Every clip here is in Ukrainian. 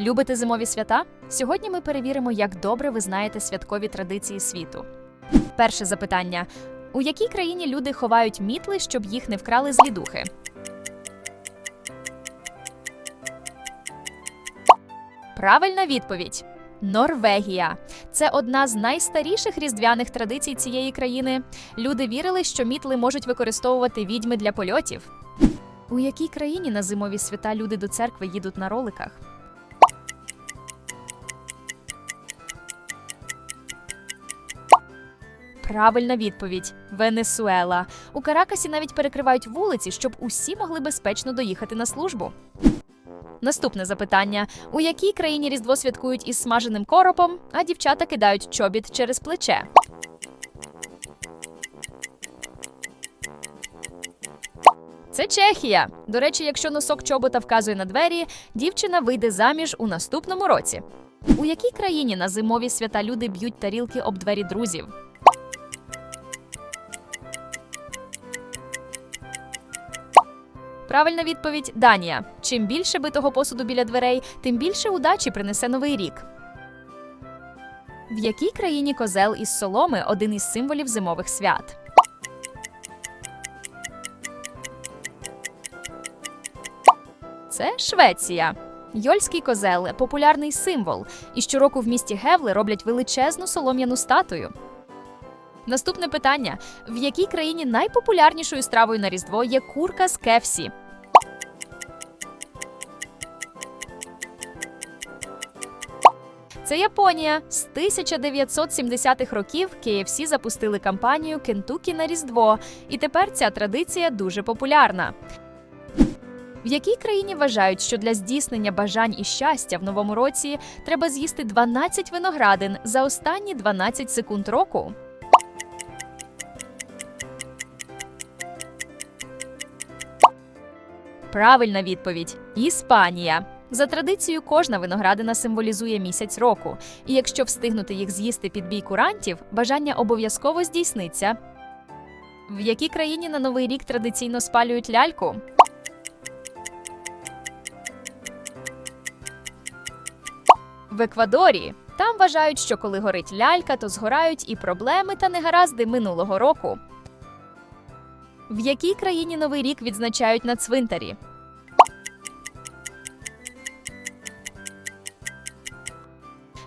Любите зимові свята? Сьогодні ми перевіримо, як добре ви знаєте святкові традиції світу. Перше запитання: у якій країні люди ховають мітли, щоб їх не вкрали злідухи? Правильна відповідь. Норвегія це одна з найстаріших різдвяних традицій цієї країни. Люди вірили, що мітли можуть використовувати відьми для польотів. У якій країні на зимові свята люди до церкви їдуть на роликах? Правильна відповідь Венесуела. У Каракасі навіть перекривають вулиці, щоб усі могли безпечно доїхати на службу. Наступне запитання: у якій країні Різдво святкують із смаженим коропом, а дівчата кидають чобіт через плече? Це Чехія. До речі, якщо носок чобота вказує на двері, дівчина вийде заміж у наступному році. У якій країні на зимові свята люди б'ють тарілки об двері друзів? Правильна відповідь Данія. Чим більше битого посуду біля дверей, тим більше удачі принесе новий рік. В якій країні козел із соломи один із символів зимових свят? Це Швеція. Йольський козел популярний символ, і щороку в місті Гевле роблять величезну солом'яну статую. Наступне питання: в якій країні найпопулярнішою стравою на Різдво є курка з кефсі? Це Японія. З 1970-х років KFC запустили кампанію Кентукі на Різдво, і тепер ця традиція дуже популярна. В якій країні вважають, що для здійснення бажань і щастя в новому році треба з'їсти 12 виноградин за останні 12 секунд року? Правильна відповідь Іспанія. За традицією, кожна виноградина символізує місяць року, і якщо встигнути їх з'їсти під бій курантів, бажання обов'язково здійсниться. В якій країні на новий рік традиційно спалюють ляльку? В Еквадорі. Там вважають, що коли горить лялька, то згорають і проблеми та негаразди минулого року. В якій країні новий рік відзначають на цвинтарі?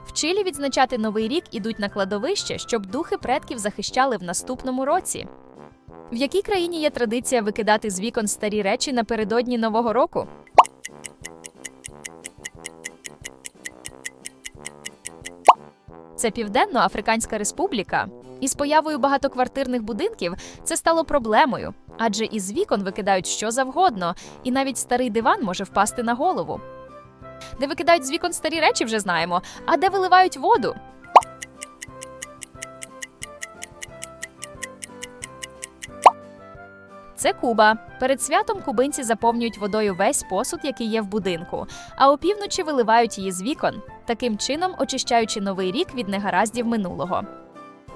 В Чилі відзначати новий рік ідуть на кладовище, щоб духи предків захищали в наступному році. В якій країні є традиція викидати з вікон старі речі напередодні Нового року? Це Південно-Африканська Республіка. Із появою багатоквартирних будинків це стало проблемою, адже із вікон викидають що завгодно, і навіть старий диван може впасти на голову. Де викидають з вікон старі речі, вже знаємо, а де виливають воду. Це Куба. Перед святом кубинці заповнюють водою весь посуд, який є в будинку, а опівночі виливають її з вікон, таким чином очищаючи новий рік від негараздів минулого.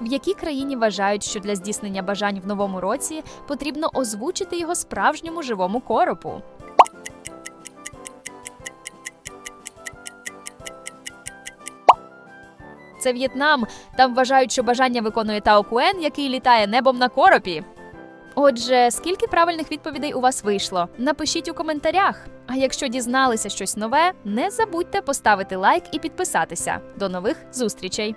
В якій країні вважають, що для здійснення бажань в новому році потрібно озвучити його справжньому живому коропу? Це В'єтнам. Там вважають, що бажання виконує Тао Куен, який літає небом на коропі. Отже, скільки правильних відповідей у вас вийшло? Напишіть у коментарях. А якщо дізналися щось нове, не забудьте поставити лайк і підписатися. До нових зустрічей!